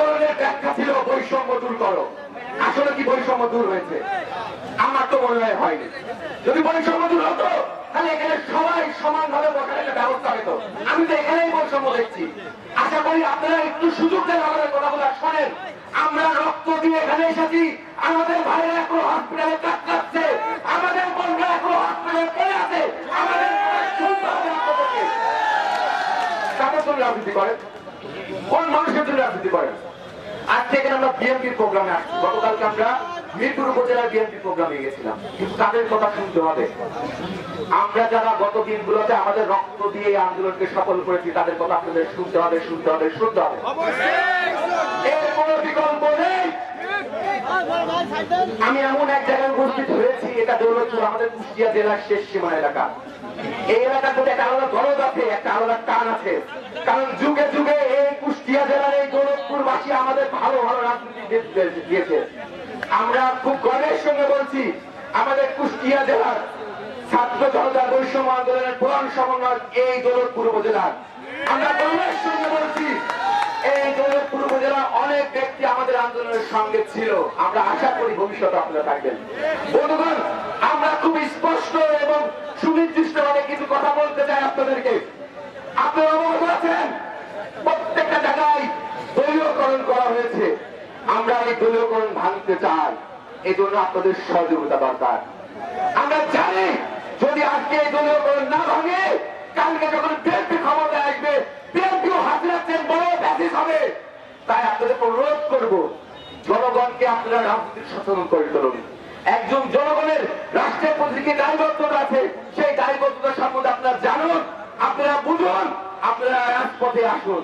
আন্দোলনের ব্যাখ্যা ছিল, বৈষম্য দূর করো। আসলে কি বৈষম্য দূর হয়েছে? আমার তো মনে হয় হয়নি। যদি বৈষম্য দূর হতো, তাহলে এখানে সবাই সমানভাবে বসার একটা ব্যবস্থা হতো। আমি তো এখানেই বৈষম্য দেখছি। আশা করি আপনারা একটু সুযোগ দেন আমাদের কথাগুলো শোনেন। আমরা রক্ত দিয়ে এখানে এসেছি। আমাদের ভাইয়েরা এখনও হসপিটালে কাটকাচ্ছে আমাদের বোনরা এখনও হসপিটালে পড়ে আছে। আমাদের হবে জন্য রাজনীতি করেন। কোন মানুষের জন্য রাজনীতি করেন? আজ থেকে আমরা বিএনপির প্রোগ্রামে আসছি। গতকালকে আমরা মিরপুর উপজেলার বিএনপি প্রোগ্রামে গেছিলাম কিন্তু তাদের কথা শুনতে হবে। আমরা যারা গত দিনগুলোতে আমাদের রক্ত দিয়ে আন্দোলনকে সফল করেছি তাদের কথা আপনাদের শুনতে হবে শুনতে হবে শুনতে হবে। এর কোনো বিকল্প নেই। আমি এমন এক জায়গায় উপস্থিত হয়েছি এটা দৌলতপুর আমাদের কুষ্টিয়া জেলার শেষ সীমা এলাকা। এই এলাকার মধ্যে একটা আলাদা দরদ আছে একটা আলাদা টান আছে। কারণ যুগে যুগে এই কুষ্টিয়া জেলার এই আমাদের ভালো ভালো রাজনীতি দিয়ে- দিয়েছে। আমরা খুব গর্বের সঙ্গে বলছি, আমাদের কুষ্টিয়া জেলার ছাত্র জনতা বৈষম্য আন্দোলনের প্রধান সমন্বয় এই দৌলতপুর উপজেলার আমরা গর্বের সঙ্গে বলছি, এই দৌলতপুর উপজেলার অনেক ব্যক্তি আমাদের আন্দোলনের সঙ্গে ছিল। আমরা আশা করি ভবিষ্যতে আপনারা থাকবেন। বন্ধুগণ, আমরা খুব স্পষ্ট এবং সুনির্দিষ্ট ভাবে কিছু কথা বলতে চাই আপনাদেরকে। আপনারা অবগত আছেন প্রত্যেকটা জায়গায় দলীয়করণ করা হয়েছে। আমরা এই দলীয়করণ ভাঙতে চাই। এই জন্য আপনাদের সহযোগিতা দরকার। আমরা জানি, যদি আজকে এই দলীয়করণ না ভাঙে, কালকে যখন বিএনপি ক্ষমতায় আসবে, বিএনপিও হাসিনাচ্ছেন বড় ব্যাধিস হবে। তাই আপনাদের অনুরোধ করব, জনগণকে আপনারা রাজনীতির সচেতন করে তুলুন। একজন জনগণের রাষ্ট্রের প্রতি যে দায়বদ্ধতা আছে, সেই দায়বদ্ধতা সম্বন্ধে আপনারা জানুন, আপনারা বুঝুন, আপনারা রাজপথে আসুন।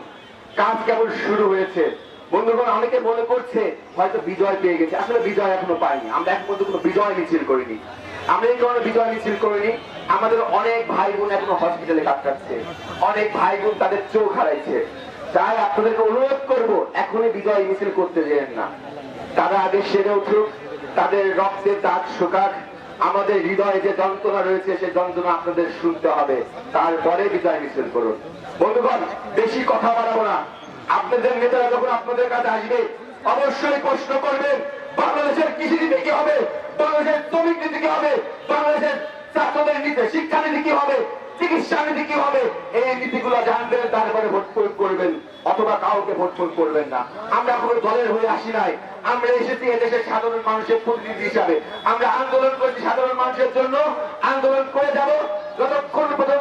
কাজ কেবল শুরু হয়েছে। বন্ধুগণ, অনেকে মনে করছে হয়তো বিজয় পেয়ে গেছে। আসলে বিজয় এখনও পাইনি। আমরা এখন পর্যন্ত কোনো বিজয় মিছিল করিনি। আমরা এই কারণে বিজয় মিছিল করিনি। আমাদের অনেক ভাই বোন এখনও হসপিটালে কাটাচ্ছে অনেক ভাই বোন তাদের চোখ হারাইছে। তাই আপনাদেরকে অনুরোধ করব, এখনই বিজয় মিছিল করতে যেন না। তারা আগে সেরে উঠুক। তাদের রক্তের দাগ শুকাক। আমাদের হৃদয়ে যে যন্ত্রণা রয়েছে সেই যন্ত্রণা আপনাদের শুনতে হবে। তারপরে বিজয় মিছিল করুন। বন্ধুগণ, বেশি কথা বাড়াবো না। আপনাদের নেতারা যখন আপনাদের কাছে আসবে, অবশ্যই প্রশ্ন করবেন, বাংলাদেশের কৃষি নীতি কি হবে? বাংলাদেশের শ্রমিক নীতি কি হবে? বাংলাদেশের ছাত্রদের নীতি শিক্ষা নীতি কি হবে? চিকিৎসা নীতি কি হবে? এই নীতিগুলো জানবেন, তারপরে ভোট প্রয়োগ করবেন, অথবা কাউকে ভোট প্রয়োগ করবেন না। আমরা কোনো দলের হয়ে আসি নাই। আমরা এসেছি এদেশের সাধারণ মানুষের প্রতিনিধি হিসাবে। আমরা আন্দোলন করছি সাধারণ মানুষের জন্য। আন্দোলন করে যাব। যতক্ষণ পর্যন্ত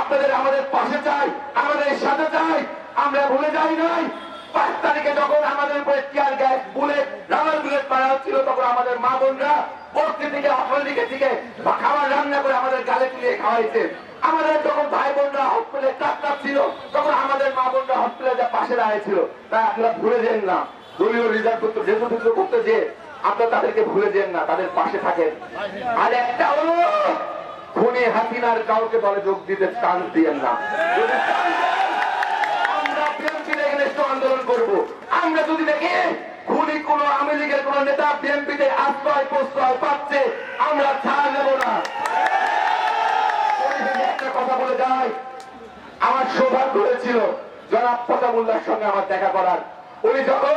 আপনাদের আমাদের পাশে চাই, আমাদের সাথে চাই, আমরা ভুলে যাই নাই। পাঁচ তারিখে যখন আমাদের উপরে tear gas bullet rubber bullet মারা হচ্ছিল, তখন আমাদের মা বোনরা বস্তি থেকে আসল দিকে থেকে খাবার রান্না করে আমাদের গালে তুলে খাওয়াইছে। আমাদের যখন ভাই বোনরা হসপিটালে টাকা ছিল, তখন আমাদের মা বোনরা হসপিটালে পাশে দাঁড়িয়েছিল তাই আপনারা ভুলে যান না। দলীয় রিজার্ভ করতে রেজুলেশন করতে যে আপনারা তাদেরকে ভুলে যান না, তাদের পাশে থাকেন। আর একটা হলো খুনি হাসিনার কাউকে দলে যোগ দিতে চান্স দিয়েন না। আমরা বিএনপির এগেনস্ট আন্দোলন করব। আমরা যদি দেখি খুনি কোন আওয়ামী লীগের কোন নেতা বিএনপিতে আশ্রয়, প্রশ্রয় পাচ্ছে, আমরা ছাড় না। একটা কথা বলে যাই আমার সৌভাগ্য হয়েছিল জনাব ফতামুল্লার সঙ্গে আমার দেখা করার। উনি যখন